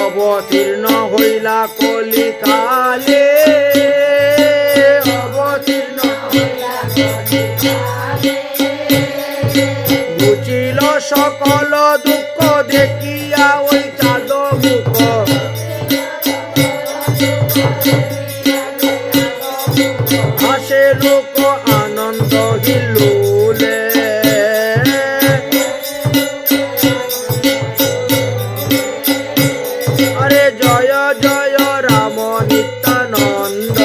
অবতীর্ণ হইলা কলিকালে। অবতীর্ণ বুঝিল সকল দুঃখ দেখিয়া ওই চাঁদ মুখ আসে লোক আনন্দ হিলু। রাম নিত্যানন্দ।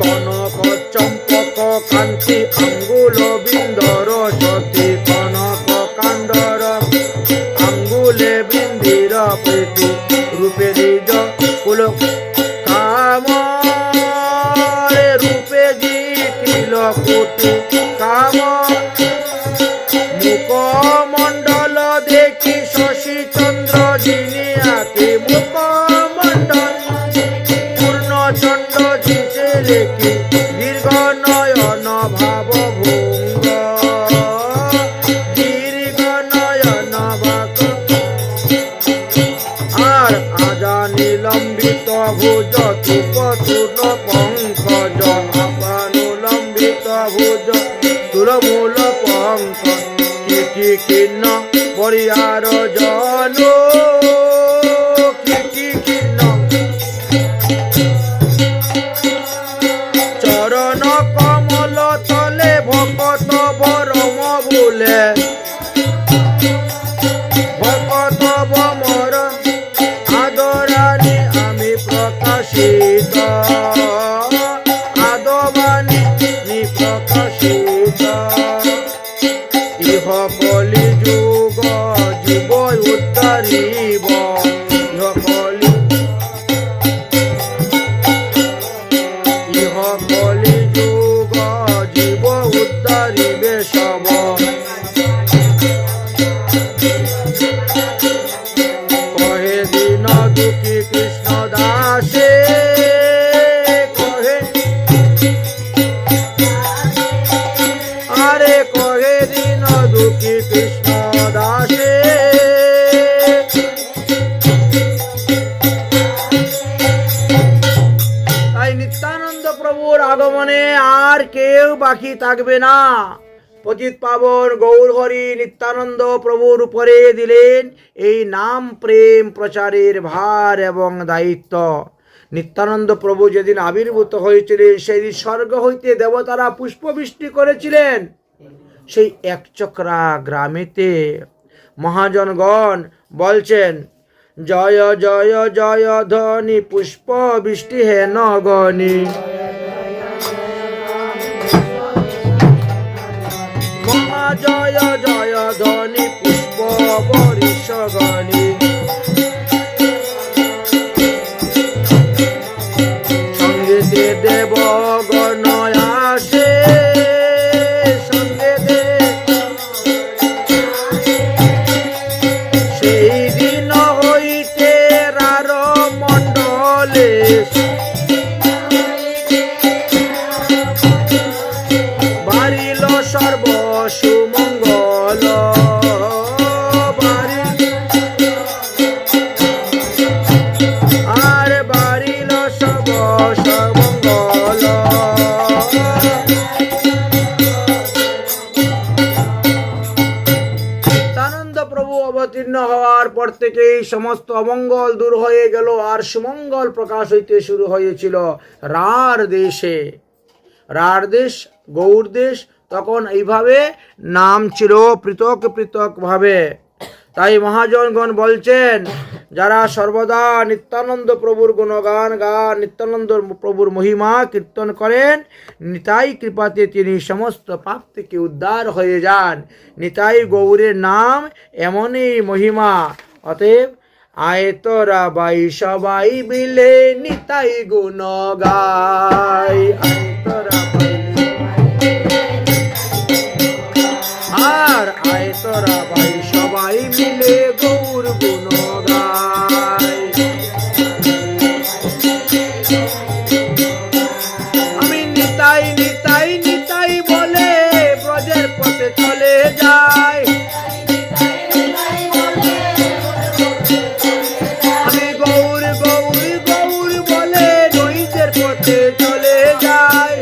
কনক চম্পক কান্তি আঙ্গুল বিন্দর চন্দ্র যিনি আকে মুখ মণ্ডল পূর্ণচন্দ্র জিসে লেখি দীর্ঘ নয়ন ভাব ভঙ্গ দীর্ঘ নয়ন ভাগ আর আজা নিলম্বিত ভুজ তুপ পঙ্কজ আপানুলম্বিত ভুজ তুলমূল পঙ্কজ কিটি কিন্ন পরিয়ার জন। ভকত বমর আমি প্রকাশিত। আদবানি প্রকাশিত। ইহ কলি যুগ আর কেউ বাকি থাকবে না। পতিত পাবন গৌর হরি নিত্যানন্দ প্রভুর উপরে দিলেন এই নাম প্রেম প্রচারের ভার এবং দায়িত্ব। নিত্যানন্দ প্রভু যেদিন আবির্ভূত হয়েছিলেন, সেদিন স্বর্গ হইতে দেবতারা পুষ্পবৃষ্টি করেছিলেন। সেই একচক্রা গ্রামেতে মহাজনগণ বলছেন, জয় জয় জয় ধ্বনি পুষ্প বৃষ্টি হে নগণী। জয় জয় ধ্বনি অবতীর্ণ হওয়ার পর থেকেই সমস্ত অমঙ্গল দূর হয়ে গেল আর সুমঙ্গল প্রকাশ হইতে শুরু হয়েছিল রার দেশে। রার দেশ গৌর দেশ, তখন এইভাবে নাম ছিল পৃথক পৃথক ভাবে। তাই মহাজনগণ বলছেন যারা সর্বদা নিত্যানন্দ প্রভুর গুণগান গান নিত্যানন্দ প্রভুর মহিমা কীর্তন করেন, নিতাই কৃপাতে তিনি সমস্ত পাপ থেকে উদ্ধার হয়ে যান। নিতাই গৌরের নাম এমনই মহিমা। অতএব আয় তোরা বাই সবাই মিলে নিতাই গুণ গাই সবাই মিলে গৌর আমি নিতাই নিতাই নিতাই বলে ব্রজের পথে চলে যায় আমি গৌর গৌর গৌর বলে নইদের পথে চলে যায়